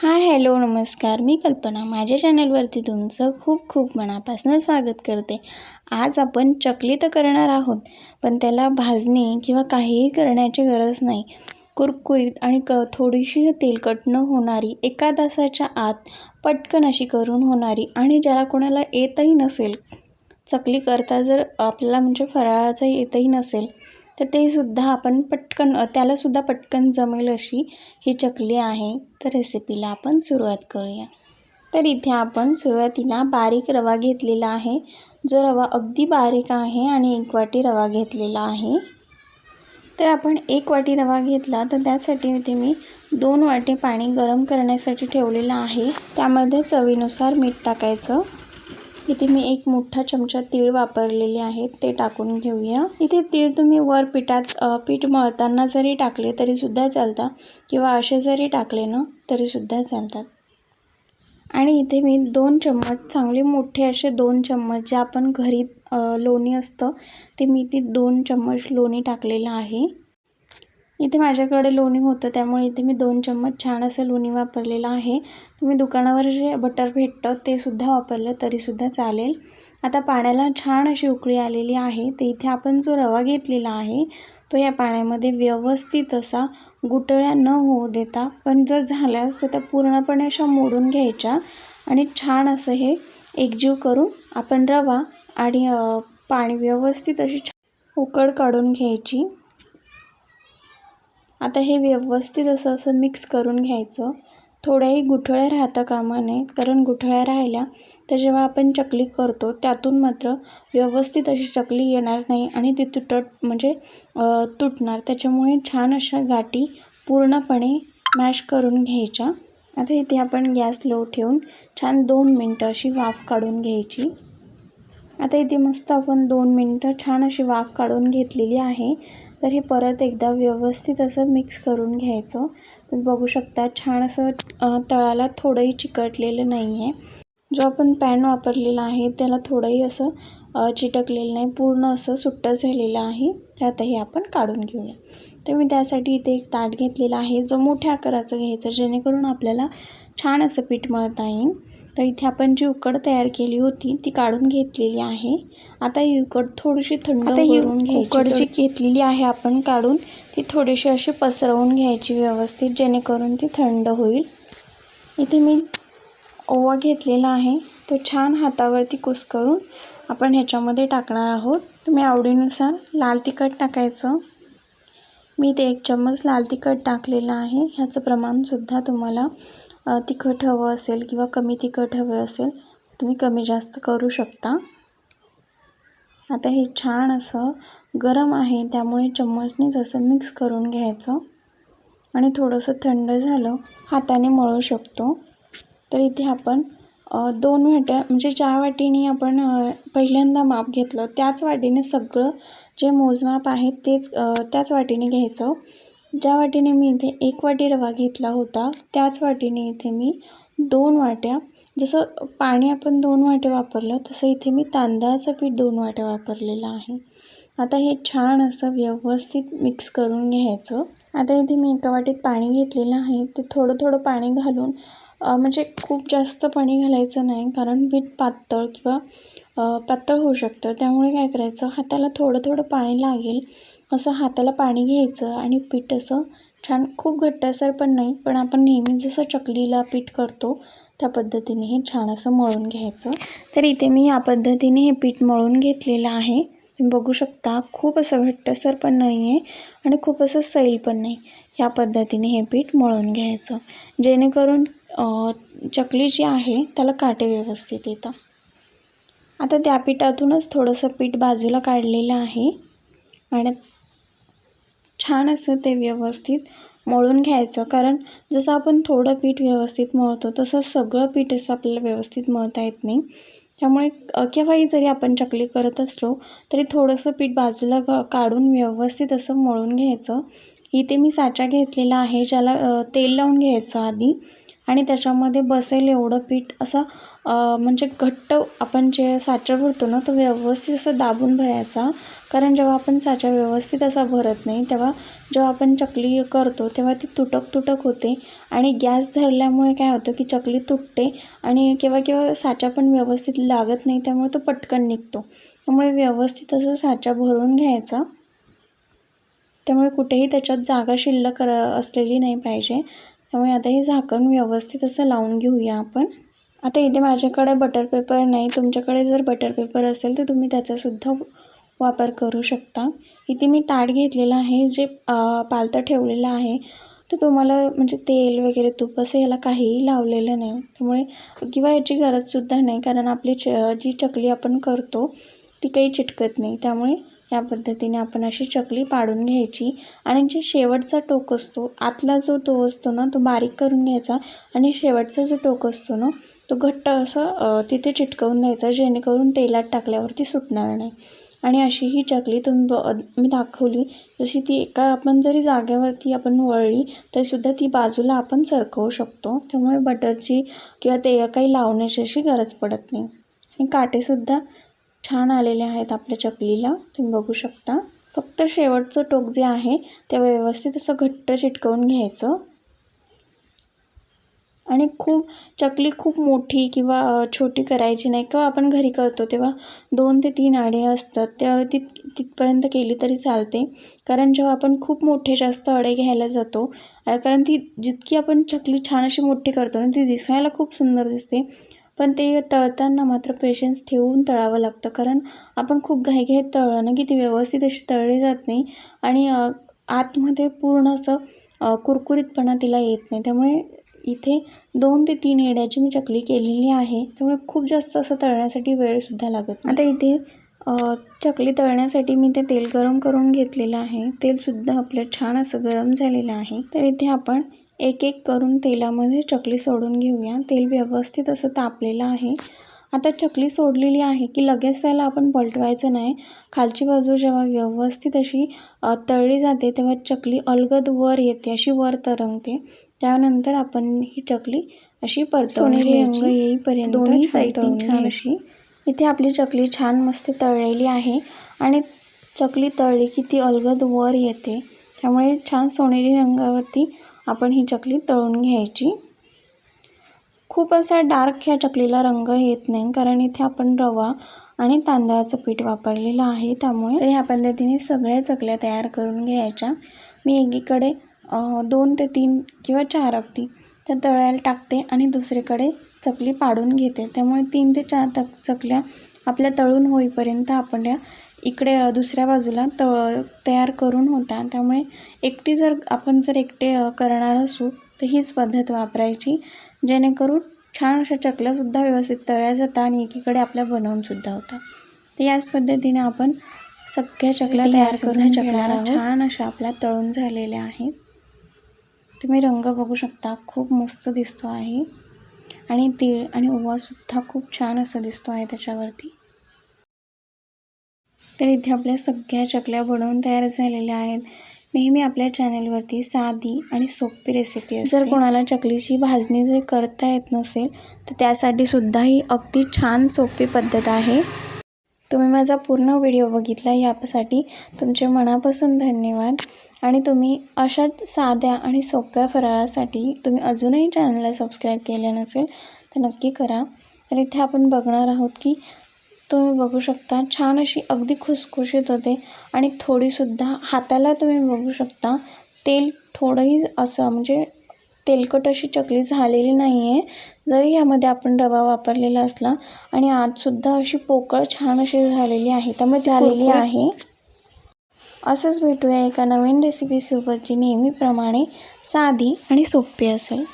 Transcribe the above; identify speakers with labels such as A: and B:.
A: Hi hello नमस्कार. मी कल्पना. माझ्या चॅनलवरती तुमचं खूप खूप मनापासून स्वागत करते. आज आपण चकली तर करणार आहोत पण त्याला भाजणे किंवा काहीही करण्याची गरज नाही. कुरकुरीत आणि क थोडीशी तेलकट न होणारी एका तासाच्या आत पटकन अशी करून होणारी आणि ज्याला कोणाला येतही नसेल चकली करता जर आपल्याला म्हणजे फराळाचं येतही नसेल तर ते सुद्धा आपण पटकन त्यालासुद्धा पटकन जमेल अशी ही चकली आहे. तर रेसिपीला आपण सुरुवात करूया. तर इथे आपण सुरुवातीला बारीक रवा घेतलेला आहे. जो रवा अगदी बारीक आहे आणि एक वाटी रवा घेतलेला आहे. तर आपण एक वाटी रवा घेतला तर त्यासाठी इथे मी दोन वाटी पाणी गरम करण्यासाठी ठेवलेलं आहे. त्यामध्ये चवीनुसार मीठ टाकायचं. इथे मी एक मोठा चमचा तीळ वापरलेले आहेत ते टाकून घेऊया. इथे तीळ तुम्ही वर पिठात पीठ मळताना जरी टाकले तरीसुद्धा चालतात किंवा असे जरी टाकले ना तरीसुद्धा चालतात. आणि इथे मी दोन चम्मच चांगले मोठे असे दोन चम्मच जे आपण घरी लोणी असतं ते मी ती दोन चम्मच लोणी टाकलेलं आहे. इथे माझ्याकडे लोणी होतं त्यामुळे इथे मी दोन चम्मच छान असं लोणी वापरलेलं आहे. तुम्ही दुकानावर जे बटर भेटतं ते सुद्धा वापरलं तरीसुद्धा चालेल. आता पाण्याला छान अशी उकळी आलेली आहे. तर इथे आपण जो रवा घेतलेला आहे तो या पाण्यामध्ये व्यवस्थित असा गुटळ्या न होऊ देता पण जर झाल्यास तर त्या पूर्णपणे अशा मोडून घ्यायच्या आणि छान असं हे एकजीव करून आपण रवा आणि पाणी व्यवस्थित अशी उकड काढून घ्यायची. आता हे व्यवस्थित असं असं मिक्स करून घ्यायचं. थोड्याही गुठळ्या राहता कामा नये कारण गुठळ्या राहिल्या तर जेव्हा आपण चकली करतो त्यातून मात्र व्यवस्थित अशी चकली येणार नाही आणि ती तुटत म्हणजे तुटणार. त्याच्यामुळे छान अशा गाठी पूर्णपणे मॅश करून घ्यायच्या. आता इथे आपण गॅस लो ठेवून छान दोन मिनटं अशी वाफ काढून घ्यायची. आता इथे मस्त आपण दोन मिनटं छान अशी वाफ काढून घेतलेली आहे. तर हे परत एकदा व्यवस्थित असं मिक्स करून घ्यायचं. तुम्ही बघू शकता छान असं तळाला थोडंही चिकटलेलं नाही आहे जो आपण पॅन वापरलेला आहे त्याला थोडंही असं चिटकलेलं नाही. पूर्ण असं सुट्टं झालेलं आहे. त्यातही आपण काढून घेऊया. तर मी त्यासाठी इथे एक ताट घेतलेला आहे जो मोठ्या आकाराचं घ्यायचं जेणेकरून आपल्याला छान असं पीठ मळता येईल. तर इथे आपण जी उकड तयार केली होती ती काढून घेतलेली आहे. आता ही उकड थोडीशी थंड करून घ्यायची. उकड जी घेतलेली आहे आपण काढून ती थोडीशी अशी पसरवून घ्यायची व्यवस्थित जेणेकरून ती थंड होईल. इथे मी ओवा घेतलेला आहे. तो छान हातावरती कुस्करून आपण ह्याच्यामध्ये टाकणार आहोत. तुम्ही आवडीनुसार लाल तिखट टाकायचं. मी ते एक चम्मच लाल तिखट टाकलेलं आहे. ह्याचं प्रमाणसुद्धा तुम्हाला तिखट हवं असेल किंवा कमी तिखट हवं असेल तुम्ही कमी जास्त करू शकता. आता हे छान असं गरम आहे त्यामुळे चम्मचनेच असं मिक्स करून घ्यायचं आणि थोडंसं थंड झालं हाताने मळू शकतो. तर इथे आपण दोन वाट्या म्हणजे ज्या वाटीने आपण पहिल्यांदा माप घेतलं त्याच वाटीने सगळं जे मोजमाप आहे तेच त्याच वाटीने घ्यायचं. ज्या वाटीने मी इथे एक वाटी रवा घेतला होता त्याच वाटीने इथे मी दोन वाट्या जसं पाणी आपण दोन वाट्या वापरलं तसं इथे मी तांदळाचं पीठ दोन वाट्या वापरलेलं आहे. आता हे छान असं व्यवस्थित मिक्स करून घ्यायचं. आता इथे मी एका वाटीत पाणी घेतलेलं आहे. ते थोडं थोडं पाणी घालून म्हणजे खूप जास्त पाणी घालायचं नाही कारण पीठ पातळ किंवा पातळ होऊ शकतं. त्यामुळे काय करायचं हाताला थोडं थोडं पाणी लागेल. असं हाताला पाणी घ्यायचं आणि पीठ असं छान खूप घट्टसर पण नाही पण आपण नेहमी जसं चकलीला पीठ करतो त्या पद्धतीने हे छान असं मळून घ्यायचं. तर इथे मी या पद्धतीने हे पीठ मळून घेतलेलं आहे. तुम्ही बघू शकता खूप असं घट्टसर पण नाही आहे आणि खूप असं सैल पण नाही. या पद्धतीने हे पीठ मळून घ्यायचं. जेणेकरून चकली जी आहे त्याला काटे व्यवस्थित येतं. आता त्या पिठातूनच थोडंसं पीठ बाजूला काढलेलं आहे. आणि छान असं ते व्यवस्थित मळून घ्यायचं. कारण जसं आपण थोडं पीठ व्यवस्थित मळतो तसं सगळं पीठ असं आपल्याला व्यवस्थित मळता येत नाही. त्यामुळे केव्हाही जरी आपण चकली करत असलो तरी थोडंसं पीठ बाजूला काढून व्यवस्थित असं मळून घ्यायचं. इथे मी साचा घेतलेला आहे ज्याला तेल लावून घ्यायचं आधी. आणि त्याच्यामध्ये बसेल एवढं पीठ असं म्हणजे घट्ट आपण जे साचा भरतो ना तो व्यवस्थित असं दाबून भरायचा. कारण जेव्हा आपण साचा व्यवस्थित असा भरत नाही तेव्हा जेव्हा आपण चकली करतो तेव्हा ती तुटक तुटक होते. आणि गॅस धरल्यामुळे काय होतं की चकली तुटते आणि केव्हा केव्हा साचा पण व्यवस्थित लागत नाही त्यामुळे तो पटकन निघतो. त्यामुळे व्यवस्थित असं साचा भरून घ्यायचा. त्यामुळे कुठेही त्याच्यात जागा शिल्लक असलेली नाही पाहिजे. त्यामुळे आता हे झाकण व्यवस्थित असं लावून घेऊया आपण. आता इथे माझ्याकडे बटर पेपर नाही. तुमच्याकडे जर बटर पेपर असेल तर तुम्ही त्याचासुद्धा वापर करू शकता. इथे मी ताट घेतलेलं आहे जे पालतं ठेवलेलं आहे. तर तुम्हाला म्हणजे तेल वगैरे तूप असं ह्याला काहीही लावलेलं नाही. त्यामुळे किंवा याची गरजसुद्धा नाही. कारण आपली च जी चकली आपण करतो ती काही चिटकत नाही. त्यामुळे या पद्धतीने आपण अशी चकली पाडून घ्यायची. आणि जे शेवटचा टोक असतो आतला जो तो असतो ना तो बारीक करून घ्यायचा. आणि शेवटचा जो टोक असतो ना तो घट्ट असं तिथे चिटकवून द्यायचा जेणेकरून तेलात टाकल्यावरती सुटणार नाही. आणि अशी ही चकली तुम्ही ब मी दाखवली. जशी ती एका आपण जरी जागेवरती आपण वळली तरीसुद्धा ती बाजूला आपण सरकवू शकतो. त्यामुळे बटरची किंवा ते काही लावण्याची अशी गरज पडत नाही. आणि काटेसुद्धा छान आलेले आहेत आपल्या चकलीला. तुम्ही बघू शकता. फक्त शेवटचं टोक जे आहे ते व्यवस्थित असं घट्ट चिटकवून घ्यायचं. आणि खूप चकली खूप मोठी किंवा छोटी करायची नाही किंवा आपण घरी करतो तेव्हा दोन ते तीन आडे असतात. त्या तित तिथपर्यंत केली तरी चालते. कारण जेव्हा आपण खूप मोठे जास्त अडे घ्यायला जातो कारण ती जितकी आपण चकली छान अशी मोठी करतो ना ती दिसायला खूप सुंदर दिसते. पण ते तळताना मात्र पेशन्स ठेवून तळावं लागतं. कारण आपण खूप घाईघाईत तळलं ना की ती व्यवस्थित अशी तळली जात नाही. आणि आतमध्ये पूर्ण असं कुरकुरीतपणा तिला येत नाही. त्यामुळे इथे दोन ते तीन येड्याची मी चकली केलेली आहे. त्यामुळे खूप जास्त असं तळण्यासाठी वेळसुद्धा लागत आता इथे चकली तळण्यासाठी मी ते तेल गरम करून घेतलेलं आहे. तेलसुद्धा आपलं छान असं गरम झालेलं आहे. तर इथे आपण एक एक करून तेलामध्ये चकली सोडून घेऊया. तेल व्यवस्थित असं तापलेलं आहे. आता चकली सोडलेली आहे की लगेच त्याला आपण पलटवायचं नाही. खालची बाजू जेव्हा व्यवस्थित अशी तळली जाते तेव्हा चकली अलगद वर येते अशी वर तरंगते. त्यानंतर आपण ही चकली अशी परतवून रंग येईपर्यंत दोन्ही साईडून छान अशी. इथे आपली चकली छान मस्त तळलेली आहे आणि चकली तळली की ती अलगद वर येते. त्यामुळे छान सोनेरी रंगावरती आपण ही चकली तळून घ्यायची. खूप असा डार्क ह्या चकलीला रंग येत नाही कारण इथे आपण रवा आणि तांदळाचं पीठ वापरलेलं आहे. त्यामुळे तर ह्या पद्धतीने सगळ्या चकल्या तयार करून घ्यायच्या. मी एकीकडे दोन ते तीन किंवा चार अगदी त्या तळायला टाकते आणि दुसरीकडे चकली पाडून घेते. त्यामुळे तीन ते चार तक चकल्या आपल्या तळून होईपर्यंत आपण त्या इकडे दुसऱ्या बाजूला तळ तयार करून होता. त्यामुळे एकटी जर आपण जर एकटे करणार असू तर हीच पद्धत वापरायची. जेणेकरून छान अशा चकल्यासुद्धा व्यवस्थित तळल्या जातात आणि एकीकडे आपल्या बनवूनसुद्धा होतात तर याच पद्धतीने आपण सगळ्या चकल्या तयार करून चकल्या छान अशा आपल्या तळून झालेल्या आहेत. तुम्ही रंग बघू शकता खूप मस्त दिसतो आहे. आणि तीळ आणि ओवासुद्धा खूप छान असा दिसतो आहे त्याच्यावरती. तर इथे आपल्या सगळ्या चकल्या बनवून तयार झालेल्या आहेत. नेहमी आपल्या चॅनलवरती साधी आणि सोपी रेसिपी आहे जर कोणाला चकलीची भाजणी जर करता येत नसेल तर त्यासाठी सुद्धा ही अगदी छान सोपी पद्धत आहे. तुम्ही माझा पूर्ण व्हिडिओ बघितला यासाठी तुमचे मनापासून धन्यवाद. आणि तुम्ही अशाच साध्या आणि सोप्या फराळासाठी तुम्ही अजूनही चॅनलला सबस्क्राईब केलं नसेल तर नक्की करा. तर इथे आपण बघणार आहोत की तुम्ही बघू शकता. छान अशी अगदी खुसखुशीत होते. आणि थोडीसुद्धा हाताला तुम्ही बघू शकता. तेल थोडंही असं म्हणजे तेलकट अशी चकली झालेली नाही आहे जरी ह्यामध्ये आपण रवा वापरलेला असला आणि आतसुद्धा अशी पोकळ छान अशी झालेली आहे. त्यामुळे झालेली आहे. असंच भेटूया एका नवीन रेसिपीसोबत जी नेहमीप्रमाणे. साधी आणि सोपी असेल.